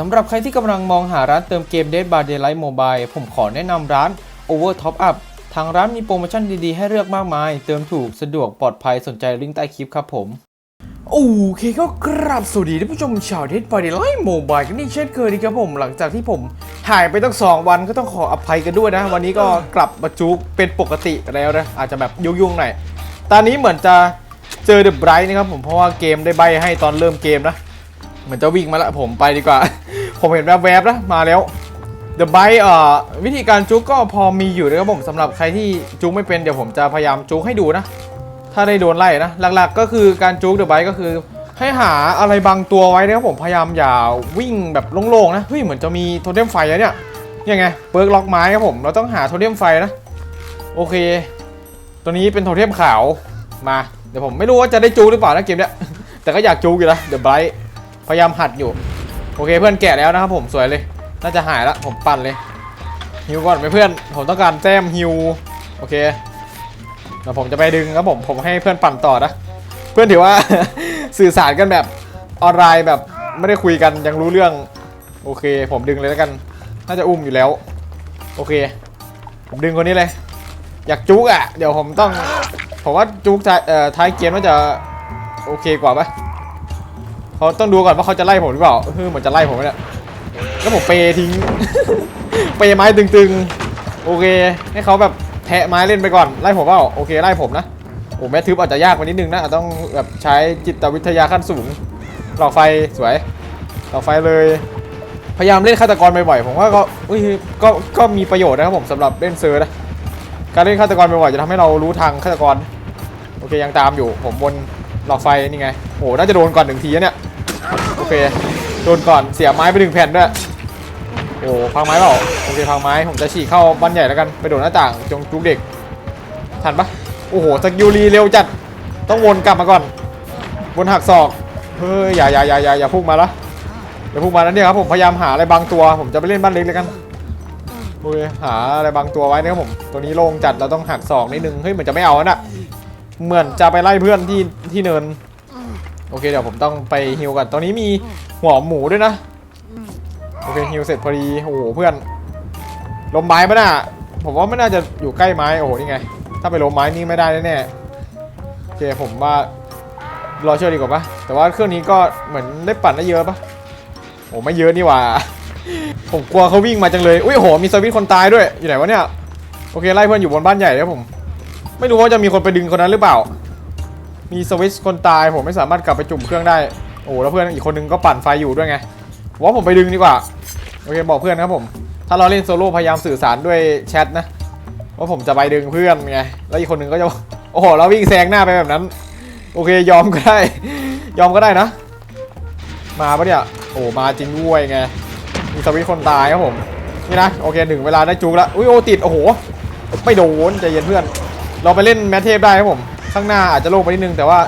สำหรับใครที่กำลังมองหาร้านเติมเกม Dead by Daylight Mobile ผมขอแนะนำร้าน Over Top Up ทางร้านมีโปรโมชั่นดีๆ ให้เลือกมากมาย เติมถูกสะดวกปลอดภัยสนใจลิงก์ใต้คลิปครับผม โอเคก็กราบสวัสดีท่านผู้ชมชาว Dead by Daylight Mobile กันนี่เช่นเคยนะครับผม หลังจากที่ผมหายไปตั้งสองวันก็ต้องขออภัยกันด้วยนะ วันนี้ก็กลับมาจุกเป็นปกติแล้วนะอาจจะแบบยุ่งๆหน่อยตอนนี้เหมือนจะเจอเดอะไบรท์นะครับผมเพราะว่าเกมได้ใบให้ตอนเริ่มเกมนะ เหมือนจะวิ่งมาล้วผมไปดีกว่า ผมเห็นแวบๆนะมาแล้วเดอะไบเอ่อวิธีการจุกก็พอมีอยู่นะครับผมสำหรับใครที่จุกไม่เป็นเดี๋ยวผมจะพยายามจุกให้ดูนะ ถ้าได้โดนไล่นะหลักๆก็คือการจุกเดอะไบก็คือ ให้หาอะไรบางตัวไว้นะครับผมพยายามอย่าวิ่งแบบโล่งๆนะเฮ้ยเหมือนจะมีโทเทมไฟอะเนี่ยยังไงเปิร์กล็อกไม้ครับผมเราต้องหาโทเทมไฟนะโอเค ตัวนี้เป็นโทเทมขาวมาเดี๋ยวผมไม่รู้ว่าจะได้จูหรือเปล่านะเกมเนี้ยแต่ก็อยากจูอยู่นะเดอะไบรท์ พยายามหัดอยู่ โอเคเพื่อนแกะแล้วนะครับผมสวยเลย น่าจะหายละผมปั่นเลยฮิวก่อนไหมเพื่อน ผมต้องการแต้มฮิวโอเคเดี๋ยวผมจะไปดึงครับผมผมให้เพื่อนปั่นต่อนะเพื่อนถือว่าสื่อสารกันแบบออนไลน์แบบไม่ได้คุยกันยังรู้เรื่อง โอเค ผมดึงเลยแล้วกัน น่าจะอุ้มอยู่แล้ว โอเค ผมดึงคนนี้เลย อยากจุกอะ เดี๋ยวผมต้องผมว่าจุกท้ายเอ่อท้ายเกมน่าจะโอเคกว่าปะ เขาต้องดูก่อนว่าเขาจะไล่ผมหรือเปล่าเออเหมือนจะไล่ผมเนี่ยแล้วผมเปย์ทิ้ง เปย์ไม้ตึงๆ โอเค ให้เขาแบบแทะไม้เล่นไปก่อน ไล่ผมเปล่าโอเคไล่ผมนะ โอ้แม่ทึบอาจจะยากไปนิดนึงนะอาจต้องแบบใช้จิตวิทยาขั้นสูง หลอกไฟสวย หลอกไฟเลย พยายามเล่นฆาตกรบ่อยๆ ผมว่าก็อุ้ยก็ ก็มีประโยชน์นะครับผมสำหรับเล่นเซอร์นะ การเล่นฆาตกรบ่อยๆจะทำให้เรารู้ทางฆาตกร โอเคยังตามอยู่ ผมบนหลอกไฟนี่ไง โอ้น่าจะโดนก่อนหนึ่งทีนะเนี่ย โอเค โดนก่อนเสียไม้ไปหนึ่งแผ่นด้วยโอ้พังไม้เปล่าโอเคพังไม้ผมจะฉีกเข้าบ้านใหญ่แล้วกันไปโดดหน้าต่างจงจุกเด็กทันปะโอ้โหสกิลรีเร็วจัดต้องวนกลับมาก่อนวนหักศอกเฮ้ยอย่าอย่าอย่าอย่าอย่าพุ่งมาละอย่าพุ่งมาแล้วเนี่ยครับผมพยายามหาอะไรบางตัว ผมจะไปเล่นบ้านเล็กเลยกันโอเคหาอะไรบางตัวไว้นะครับผมตัวนี้โล่งจัดเราต้องหักศอกนิดนึงเฮ้ยเหมือนจะไม่เอาน่ะเหมือนจะไปไล่เพื่อนที่ที่เนิน โอเคเดี๋ยวผมต้องไปฮิวกันตอนนี้มีหัวหมูด้วยนะ โอเคฮิวเสร็จพอดีโอ้โหเพื่อนล้มไม้ปะน่ะผมว่าไม่น่าจะอยู่ใกล้ไม้โอ้โหนี่ไง ถ้าไปล้มไม้นี่ไม่ได้แน่ๆโอเคผมว่ารอเชื่อดีกว่าปะแต่ว่าเครื่องนี้ก็เหมือนได้ปั่นได้เยอะปะโอ้ไม่เยอะนี่หว่าผมกลัวเขาวิ่งมาจังเลย อุ้ยโห มีสวิตช์คนตายด้วย อยู่ไหนวะเนี่ย โอเค ไล่เพื่อนอยู่บนบ้านใหญ่แล้วผม ไม่รู้ว่าจะมีคนไปดึงคนนั้นหรือเปล่า มีสวิตช์คนตายผมไม่สามารถกลับไปจุ่มเครื่องได้ โอ้แล้วเพื่อนอีกคนนึงก็ปั่นไฟอยู่ด้วยไงว่าผมไปดึงดีกว่า โอเคบอกเพื่อนครับผม ถ้าเราเล่นโซโล่พยายามสื่อสารด้วยแชทนะ ว่าผมจะไปดึงเพื่อนไง แล้วอีกคนนึงก็จะ โอ้โหแล้ววิ่งแซงหน้าไปแบบนั้น โอเคยอมก็ได้ ยอมก็ได้นะ มาปะเนี่ย โอ้มาจริงด้วยไง มีสวิตช์คนตายครับผม นี่นะ โอเคถึงเวลาได้จุกแล้ว อุ้ยโอติด โอ้โห ไม่โดนใจเย็นเพื่อน เราไปเล่นแมทเทพได้ครับผม ข้างหน้าอาจจะโล่งไปนิดนึงแต่ว่า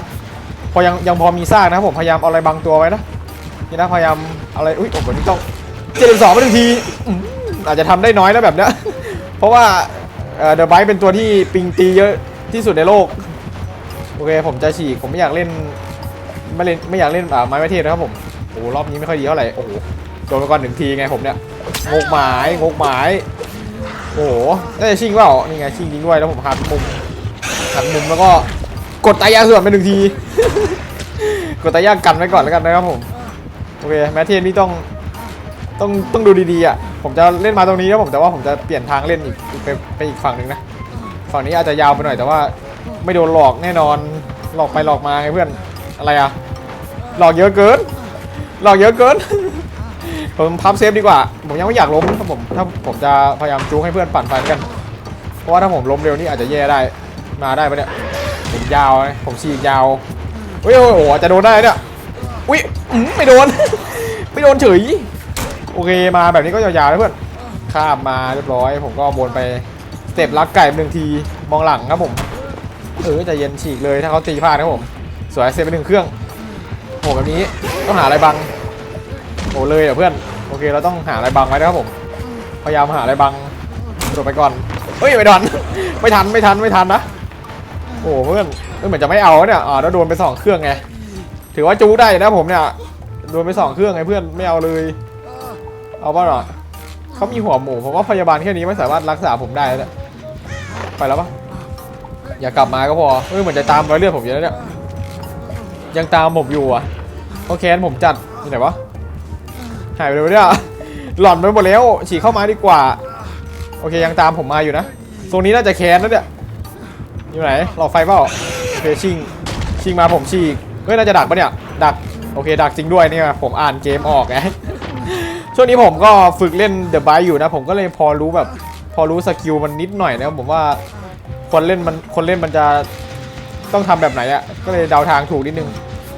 พอยังยังพอมีซากนะครับผมพยายามเอาอะไรบางตัวไว้นะนี่นะพยายามอะไรอุ้ยโอ้โหนี่ต้องเจ็ดสองไปหนึ่งทีอาจจะทำได้น้อยแล้วแบบเนี้ยเพราะว่าเดอะไบเป็นตัวที่ปิงตีเยอะที่สุดในโลกโอเคผมจะฉีกผมไม่อยากเล่นไม่เล่นไม่อยากเล่นไม้ไม้เทพนะครับผมโอ้รอบนี้ไม่ค่อยดีเท่าไหร่โอ้โหโดนไปก่อนหนึ่งทีไงผมเนี่ยงกหมายงกหมายโอ้โหน่าจะชิงเปล่านี่ไงชิงจริงด้วยแล้วผมหันมุมหันมุมแล้วก็ กดตายาส่วนไปหนึ่งที กดตายากันไว้ก่อนแล้วกันนะครับผม โอเคแมทเทนนี่ต้องต้องต้องดูดีๆอะ ผมจะเล่นมาตรงนี้นะผมแต่ว่าผมจะเปลี่ยนทางเล่นอีกไปไปอีกฝั่งหนึ่งนะ ฝั่งนี้อาจจะยาวไปหน่อยแต่ว่าไม่โดนหลอกแน่นอน หลอกไปหลอกมาไงเพื่อน อะไรอะ หลอกเยอะเกิน หลอกเยอะเกิน ผมพับเซฟดีกว่า ผมยังไม่อยากล้มครับผมถ้าผมจะพยายามจูงให้เพื่อนปั่นไฟกัน เพราะว่าถ้าผมล้มเร็วนี่อาจจะแย่ได้ มาได้ปะเนี่ย ยาวไงผมฉีกยาวเฮ้ยโอ้โหจะโดนได้เนี่ยอุ้ยอื้อไม่โดน ไม่โดนเฉยโอเคมาแบบนี้ก็ยาวๆนะเพื่อนข้ามมาเรียบร้อย ผมก็วนไปเต็ปลักไก่หนึ่งทีมองหลังครับผมเออจะเย็นฉีกเลยถ้าเขาตีพลาดนะผมสวยเซฟไปหนึ่งเครื่องโหแบบนี้ต้องหาอะไรบังโอ้เลยเหรอเพื่อนโอเคเราต้องหาอะไรบังไว้นะครับผมพยายามหาอะไรบังโดดไปก่อนเฮ้ยไม่ดอนไม่ทันไม่ทันไม่ทันนะ โอ้เพื่อนเอ้ยเหมือนจะไม่เอาเนี่ยอ่าแล้วโดนไปสองเครื่องไงถือว่าจูได้นะผมเนี่ยโดนไปสองเครื่องไงเพื่อนไม่เอาเลย เอาป่ะหรอเขามีหัวหมูผมว่าพยาบาลแค่นี้ไม่สามารถรักษาผมได้แล้วไปแล้วปะอย่ากลับมาก็พอเฮ้ยเหมือนจะตามรอยเลือดผมอยู่แล้วเนี่ยยังตามผมอยู่อะโอเคผมจัดที่ไหนวะหายไปเลยวเนี่ยหล่อนไปหมดแล้วฉีกเข้ามาดีกว่า โอเคยังตามผมมาอยู่นะตรงนี้น่าจะแค้นนะเนี่ย อยู่ไหนหลอดไฟเปล่าโอเคชิงชิงมาผมฉีกเฮ้ยน่าจะดักปะเนี่ยดักโอเคดักจริงด้วยเนี่ยผมอ่านเกมออกไงช่วงนี้ผมก็ฝึกเล่นเดอะไบอยู่นะผมก็เลยพอรู้แบบ พอรู้สกิลมันนิดหน่อยนะผมว่าคนเล่นมันคนเล่นมันจะต้องทำแบบไหนอะ่ะก็เลยเดาทางถูกนิดนึง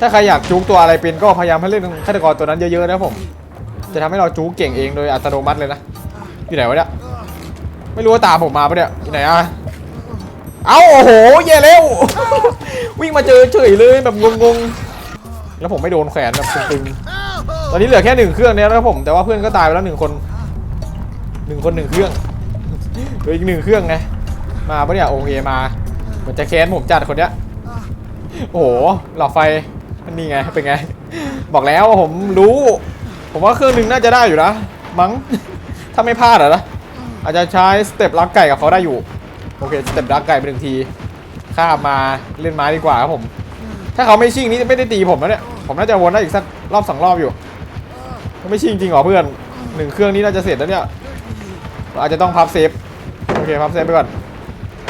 ถ้าใครอยากจู๊กตัวอะไรเป็นก็พยายามให้เล่นฆาตกรตัวนั้นเยอะๆนะผม จะทำให้เราจู๊กเก่งเองโดยอัตโนมัติเลยนะอยู่ไหนวะเนี่ยไม่รู้ว่าตามผมมาปะเนี่ยอยู่ไหนอะ เอ้าโอ้โหแย่แล้ว วิ่งมาเจอเฉยเลยแบบงงๆ แล้วผมไม่โดนแขวนแบบตึงๆ ตอนนี้เหลือแค่หนึ่งเครื่องเนี่ยนะครับผมแต่ว่าเพื่อนก็ตายไปแล้วหนึ่งคนหนึ่งคนหนึ่งเครื่องเหลืออีกหนึ่งเครื่องไงมาปะเนี่ยโอเคมาเหมันจะแค้นผมจัดคนเนี้ยโอ้โหหลอดไฟนนี่ไงเป็นไง บอกแล้วว่าผมรู้ ผมว่าเครื่องหนึ่งน่าจะได้อยู่นะมั้งถ้าไม่พลาดอะนะอาจจะใช้สเต็ปลักไก่กับเขาได้อยู่ โอเคสเต็ปลักไก่ไปหนึ่งทีข้ามมาเล่นไม้ดีกว่าครับผม ถ้าเขาไม่ชิงนี่ไม่ได้ตีผมแล้วเนี่ยผมน่าจะวนได้อีกสักรอบสองรอบอยู่ไม่ชิงจริงเหรอเพื่อนหนึ่งเครื่องนี้น่าจะเสร็จแล้วเนี่ยอาจจะต้องพับเซฟโอเคพับเซฟไปก่อน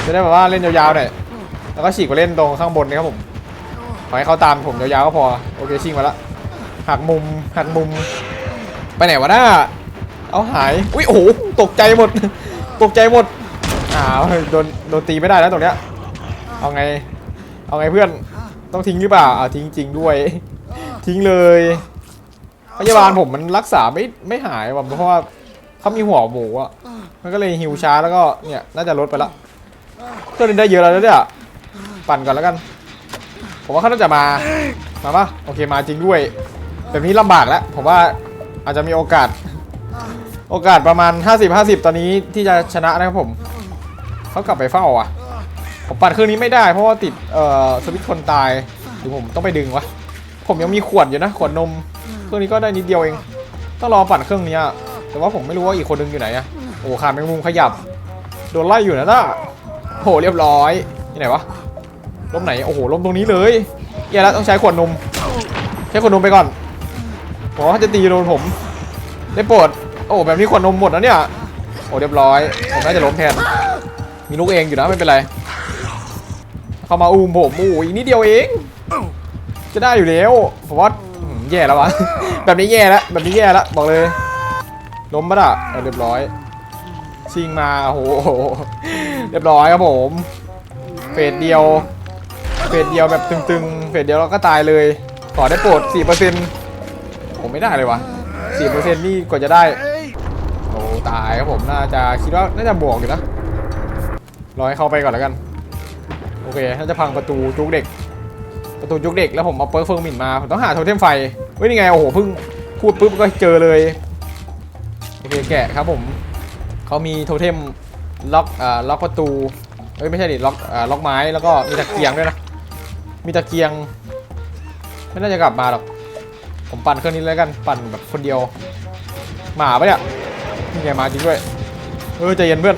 จะได้แบบว่าเล่นยาวๆหน่อยแล้วก็ฉีกไปเล่นตรงข้างบนนะครับผมขอให้เขาตามผมยาวๆก็พอโอเคชิงมาละหักมุมหักมุม ไปไหนวะหน้าเอาหายอุ้ยโอ้โหตกใจหมด ตกใจหมด อ้าวโดนโดนตีไม่ได้แล้วตรงเนี้ยเอาไง เอาไงเพื่อนต้องทิ้งหรือเปล่าอ่าทิ้งจริงด้วย ทิ้งเลยพยาบาลผมมันรักษาไม่ไม่หายว่ะเพราะว่าเขามีหัวหมูอะมันก็เลยหิวช้าแล้วก็เนี่ยน่าจะลดไปละก็เล่นได้เยอะแล้วนะเนี่ยปั่นก่อนแล้วกัน ผมว่าเขาน่าจะมามาปะโอเคมาจริงด้วยแบบนี้ลำบากแล้วผมว่าอาจจะมีโอกาส โอกาสประมาณ 50 50 ตอนนี้ที่จะชนะนะครับผม เขากลับไปเฝ้าอะผมปั่นเครื่องนี้ไม่ได้เพราะว่าติดเอ่อสวิตช์คนตายหรือผมต้องไปดึงวะผมยังมีขวดอยู่นะขวดนมเครื่องนี้ก็ได้นิดเดียวเองต้องรอปั่นเครื่องนี้อะแต่ว่าผมไม่รู้ว่าอีกคนนึงอยู่ไหนอะโอ้ขาแมงมุมขยับ โดนไล่อยู่นะน่ะโหเรียบร้อยที่ไหนวะล้มไหนโอ้โหล้มตรงนี้เลยแย่แล้วต้องใช้ขวดนม ใช้ขวดนมไปก่อนผมว่าเขาจะตีโดนผม ได้โปรดโอ้แบบนี้ขวดนมหมดแล้วเนี่ยโอ้เรียบร้อยผมน่าจะล้มแทน มีลูกเองอยู่นะไม่เป็นไร เข้ามาอุ้มผมโอ้ยนิดเดียวเอง จะได้อยู่แล้วผมว่าแย่แล้ววะ แบบนี้แย่แล้วแบบนี้แย่แล้วบอกเลยล้มปะละเเรียบร้อยชิงมาโอ้โหเรียบร้อยครับผมเฟสเดียวเฟสเดียวแบบตึงๆเฟสเดียวเราก็ตายเลยขอได้โปรด4%ผมไม่ได้เลยวะ4%นี่กว่าจะได้โอ้ตายครับผมน่าจะคิดว่าน่าจะบวกอยู่นะ รอให้เขาไปก่อนแล้วกัน โอเคน่าจะพังประตูจุกเด็ก ประตูยุคเด็กแล้วผมเอาเปิร์กเฟิร์มินมาผมต้องหาโทเทมไฟเฮ้ยนี่ไงโอ้โหเพิ่งพูดปุ๊บก็เจอเลยโอเคแกะครับผมเขามีโทเทมล็อกอ่าล็อกประตูเอ้ยไม่ใช่ดิล็อกอ่าล็อกไม้แล้วก็มีตะเกียงด้วยนะมีตะเกียง ไม่น่าจะกลับมาหรอกผมปั่นเครื่องนี้แล้วกันปั่นแบบคนเดียวหมาปะเนี่ยนี่ไงมาจริงด้วยเออใจเย็นเพื่อน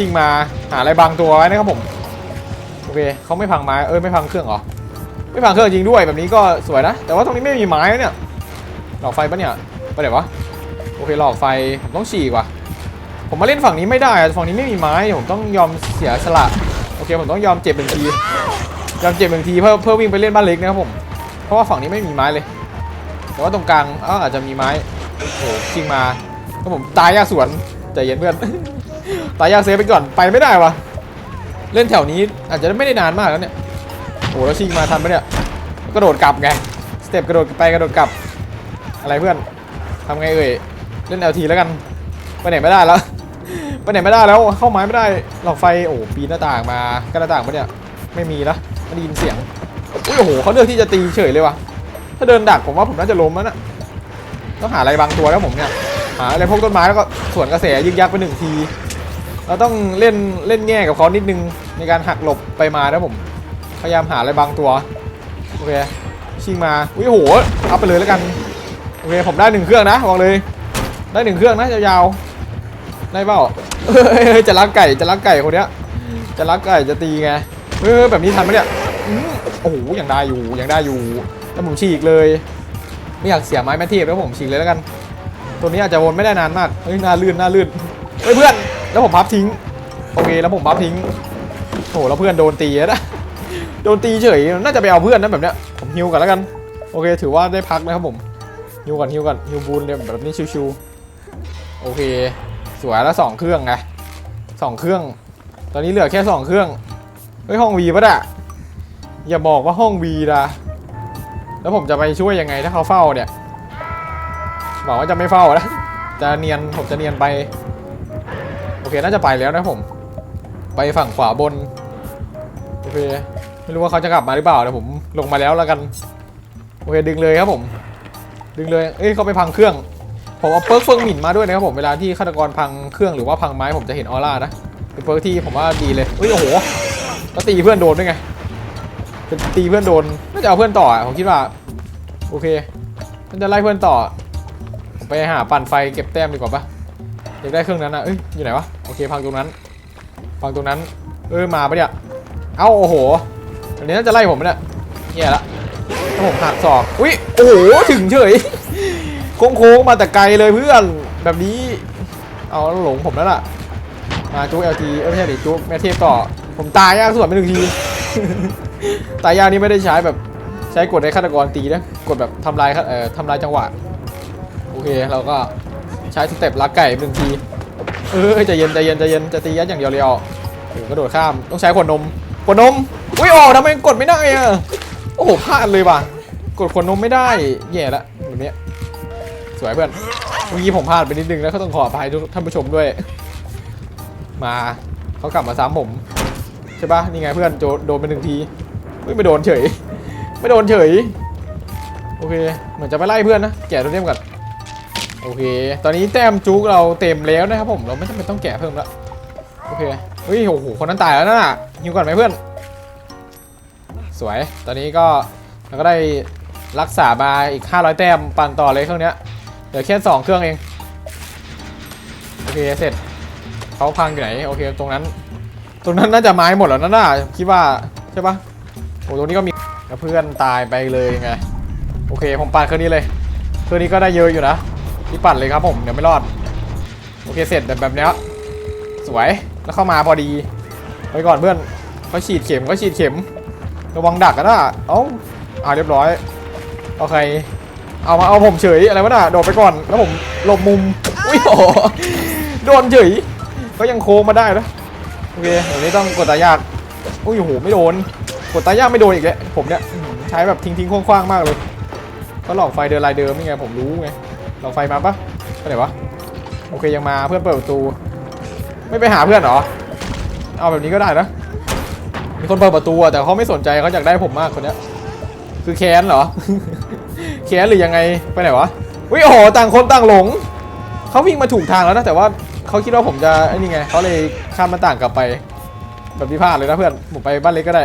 ชิงมาหาอะไรบางตัวไว้นะครับผม โอเคเขาไม่พังไม้เออไม่พังเครื่องเหรอ ไม่พังเครื่องจริงด้วยแบบนี้ก็สวยนะ แต่ว่าตรงนี้ไม่มีไม้เนี่ย หลอกไฟปะเนี่ยไปไหนวะ โอเคหลอกไฟผมต้องฉีกว่ะ ผมมาเล่นฝั่งนี้ไม่ได้อะฝั่งนี้ไม่มีไม้ผมต้องยอมเสียสละ โอเคผมต้องยอมเจ็บหนึ่งที ยอมเจ็บหนึ่งทีเพื่อเพื่อวิ่งไปเล่นบ้านเล็กนะครับผม เพราะว่าฝั่งนี้ไม่มีไม้เลย แต่ว่าตรงกลางอ้าวอาจจะมีไม้ โอ้โหชิงมาแล้วผมตายยากสวนใจเย็นเพื่อน ตายยากเซฟไปก่อนไปไม่ได้วะเล่นแถวนี้อาจจะไม่ได้นานมากแล้วเนี่ยโอ้โหแล้วชิงมาทันปะเนี่ยกระโดดกลับไงสเต็ปกระโดดไปกระโดดกลับ อะไรเพื่อนทำไงเอ่ยเล่น LT แล้วกันไปไหนไม่ได้แล้วไปไหนไม่ได้แล้วเข้าไม้ไม่ได้หลอกไฟโอ้ปีนหน้าต่างมาก็หน้าต่างปะเนี่ยไม่มีนะไม่ได้ยินเสียงอุ้ยโอ้โหเขาเลือกที่จะตีเฉยเลยวะถ้าเดินดักผมว่าผมน่าจะล้มแล้วน่ะต้องหาอะไรบางตัวแล้วผมเนี่ยหาอะไรพวกต้นไม้แล้วก็สวนกระแสยึกยักไปหนึ่งที เราต้องเล่นเล่นแง่กับเขานิดนึงในการหักหลบไปมานะผม พยายามหาอะไรบางตัว โอเค ชิงมา อุ้ยโหเอาไปเลยแล้วกัน โอเค ผมได้หนึ่งเครื่องนะบอกเลย ได้หนึ่งเครื่องนะยาวๆ ได้เปล่าจะลักไก่ จะลักไก่คนเนี้ย จะลักไก่ จะตีไง เฮ้ยแบบนี้ทันไหมเนี่ยโอ้โหยังได้อยู่ ยังได้อยู่ แล้วผมฉีกเลย ไม่อยากเสียไม้แม่เทพแล้วผมฉีกเลยแล้วกัน ตัวนี้อาจจะวนไม่ได้นานมาก เฮ้ยน่าลื่นน่าลื่นเฮ้ยเพื่อน แล้วผมพับทิ้ง โอเค แล้วผมพับทิ้งโอ้โหแล้วเพื่อนโดนตีแล้วนะโดนตีเฉย น่าจะไปเอาเพื่อนนะแบบเนี้ย ผมฮิวกันแล้วกัน โอเค ถือว่าได้พักนะครับผม ฮิวก่อนฮิวก่อนฮิวบูนเนี่ยแบบนี้ชิวๆ โอเค สวยแล้วสองเครื่องไงสองเครื่อง ตอนนี้เหลือแค่สองเครื่อง เฮ้ยห้องวีปะเนี่ยอย่าบอกว่าห้องวีนะแล้วผมจะไปช่วยยังไงถ้าเขาเฝ้าเนี่ย บอกว่าจะไม่เฝ้าแล้วจะเนียนผมจะเนียนไป เค น่าจะไปแล้วนะผม ไปฝั่งขวาบน โอเค ไม่รู้ว่าเขาจะกลับมาหรือเปล่าเดี๋ยวผมลงมาแล้วแล้วกัน โอเค ดึงเลยครับผม ดึงเลย เอ้ยเขาไปพังเครื่อง ผมเอาเปิร์กเฟิงหมิ่นมาด้วยนะครับผม เวลาที่ฆาตกรพังเครื่องหรือว่าพังไม้ผมจะเห็นออร่านะ เป็นเปิร์กที่ผมว่าดีเลยเฮ้ยโอ้โหแล้วตีเพื่อนโดนด้วยไงจะตีเพื่อนโดน น่าจะเอาเพื่อนต่อผมคิดว่า โอเค มันจะไล่เพื่อนต่อผมไปหาปั่นไฟเก็บแต้มดีกว่าปะ อยากได้เครื่องนั้นนะเอ้ยอยู่ไหนวะโอเคพังตรงนั้นพังตรงนั้น เออมาปะเนี่ยเอ้าโอ้โหอันนี้น่าจะไล่ผมเนี่ยแย่ละถ้าผมหักศอกอุ้ยโอ้โหถึงเฉยโค้งๆมาแต่ไกลเลยเพื่อนแบบนี้เอาหลงผมแล้วล่ะมาจุกเอลทีเอ้ยไม่ใช่ดิจุกแม่เทพต่อ ผมตายยากส่วนไปหนึ่งทีตายยากนี่ไม่ได้ใช้แบบใช้กดในฆาตกรตีนะกดแบบทำลายเอ่อทำลายจังหวะโอเคเราก็ ใช้สเต็ปลักไก่หนึ่งที เออใจเย็นใจเย็นใจเย็นจะตียัดอย่างเดียวเลยอะโอ้กระโดดข้ามต้องใช้ขวดนมขวดนมอุ้ยโอ้ทำไมกดไม่ได้อะโอ้โหพลาดเลยว่ะกดขวดนมไม่ได้แย่ละแบบนี้สวยเพื่อนเมื่อกี้ผมพลาดไปนิดนึงแล้วก็ต้องขออภัยทุกท่านผู้ชมด้วย มาเขากลับมาซ้ำผมใช่ปะนี่ไงเพื่อนโดนไปหนึ่งทีไม่โดนเฉย ไม่โดนเฉย โอเค เหมือนจะไปไล่เพื่อนนะ แกะตัวเต็มก่อน โอเค ตอนนี้แต้มจุกเราเต็มแล้วนะครับผม เราไม่จำเป็นต้องแกะเพิ่มแล้วโอเค เฮ้ย โอ้โห คนนั้นตายแล้วนะหิวก่อนไหมเพื่อน สวย ตอนนี้ก็เราก็ได้รักษามาอีก 500 แต้มปั่นต่อเลยเครื่องเนี้ย เหลือแค่ 2 เครื่องเอง โอเค เสร็จ เขาพังอยู่ไหน โอเค ตรงนั้น ตรงนั้นน่าจะไม้หมดแล้วนะน่าคิดว่า ใช่ปะโอ้ตรงนี้ก็มีเพื่อนตายไปเลยไง โอเค ผมปั่นเครื่องนี้เลย เครื่องนี้ก็ได้เยอะอยู่นะ นี่ปั่นเลยครับผมเดี๋ยวไม่รอด โอเคเสร็จแบบแบบเนี้ยสวยแล้วเข้ามาพอดี ไปก่อนเพื่อนเขาฉีดเข็มเขาฉีดเข็ม ระวังดักกันนะเอ้าอ่าเรียบร้อยโอเคเอามาเอาผมเฉยอะไรวะน่ะโดดไปก่อนแล้วผมหลบมุมอุ้ยโอ้โหโดนเฉยก็ยังโค้งมาได้นะโอเคเดี๋ยวนี้ต้องกดตายากอุ้ยโอ้โหไม่โดนกดตายากไม่โดนอีกแล้วผมเนี่ยใช้แบบทิ้งทิ้งๆคว้างๆมากเลยก็หลอกไฟเดินลายเดิมนี่ไงผมรู้ไง หลอกไฟมาปะไปไหนวะ โอเคยังมาเพื่อนเปิดประตู ไม่ไปหาเพื่อนเหรอ เอาแบบนี้ก็ได้นะ มีคนเปิดประตูอะแต่เขาไม่สนใจเขาอยากได้ผมมากคนเนี้ยคือแค้นเหรอ แค้นหรือยังไง ไปไหนวะวิโอ้โหต่างคนต่างหลง เขาวิ่งมาถูกทางแล้วนะแต่ว่าเขาคิดว่าผมจะไอ้นี่ไงเขาเลยข้ามหน้าต่างกลับไป แบบพิพาทเลยนะเพื่อน ผมไปบ้านเล็กก็ได้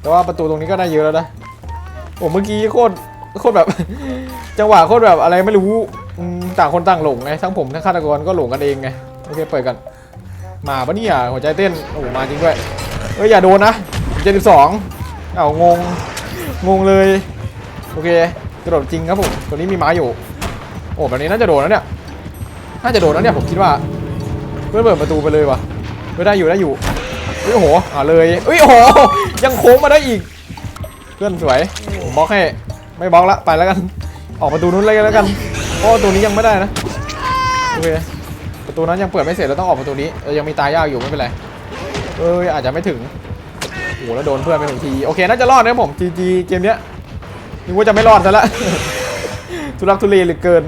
แต่ว่าประตูตรงนี้ก็ได้เยอะแล้วนะ โอ้เมื่อกี้โคตรโคตรแบบ จังหวะโคตรแบบอะไรไม่รู้ต่างคนต่างหลงไงทั้งผมทั้งฆาตกรก็หลงกันเองไงโอเคเปิดกัน มาปะเนี่ยหัวใจเต้นโอ้มาจริงด้วยเอ้ยอย่าโดนนะเจ็ดสิบสองเอางงงงเลยโอเคกระโดดจริงครับผมตัวนี้มีไม้อยู่โอ้แบบนี้น่าจะโดนแล้วเนี่ยน่าจะโดนแล้วเนี่ยผมคิดว่าเพื่อนเปิดประตูไปเลยวะเฮ้ยได้อยู่ได้อยู่เฮ้ยโหอ่าเลยเฮ้ยโอ้โหยังโค้งมาได้อีก เพื่อนสวยผมบล็อกให้ไม่บล็อกละไปแล้วกัน ออกประตูนู้นเลยแล้วกันเพราะว่าตัวนี้ยังไม่ได้นะโอเคประตูนั้นยังเปิดไม่เสร็จเราต้องออกประตูนี้เออยังมีตายยากอยู่ไม่เป็นไรเอ้ยอาจจะไม่ถึงโอ้โหแล้วโดนเพื่อนไปหนึ่งทีโอเคน่าจะรอดนะผมจีจีเกมเนี้ยนึกว่าจะไม่รอดซะละทุลักทุเลเหลือเกิน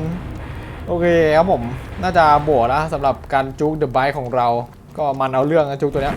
โอเคครับผมน่าจะบวกแล้วสำหรับการจุกเดอะไบของเรา ก็มันเอาเรื่องนะจุกตัวเนี้ย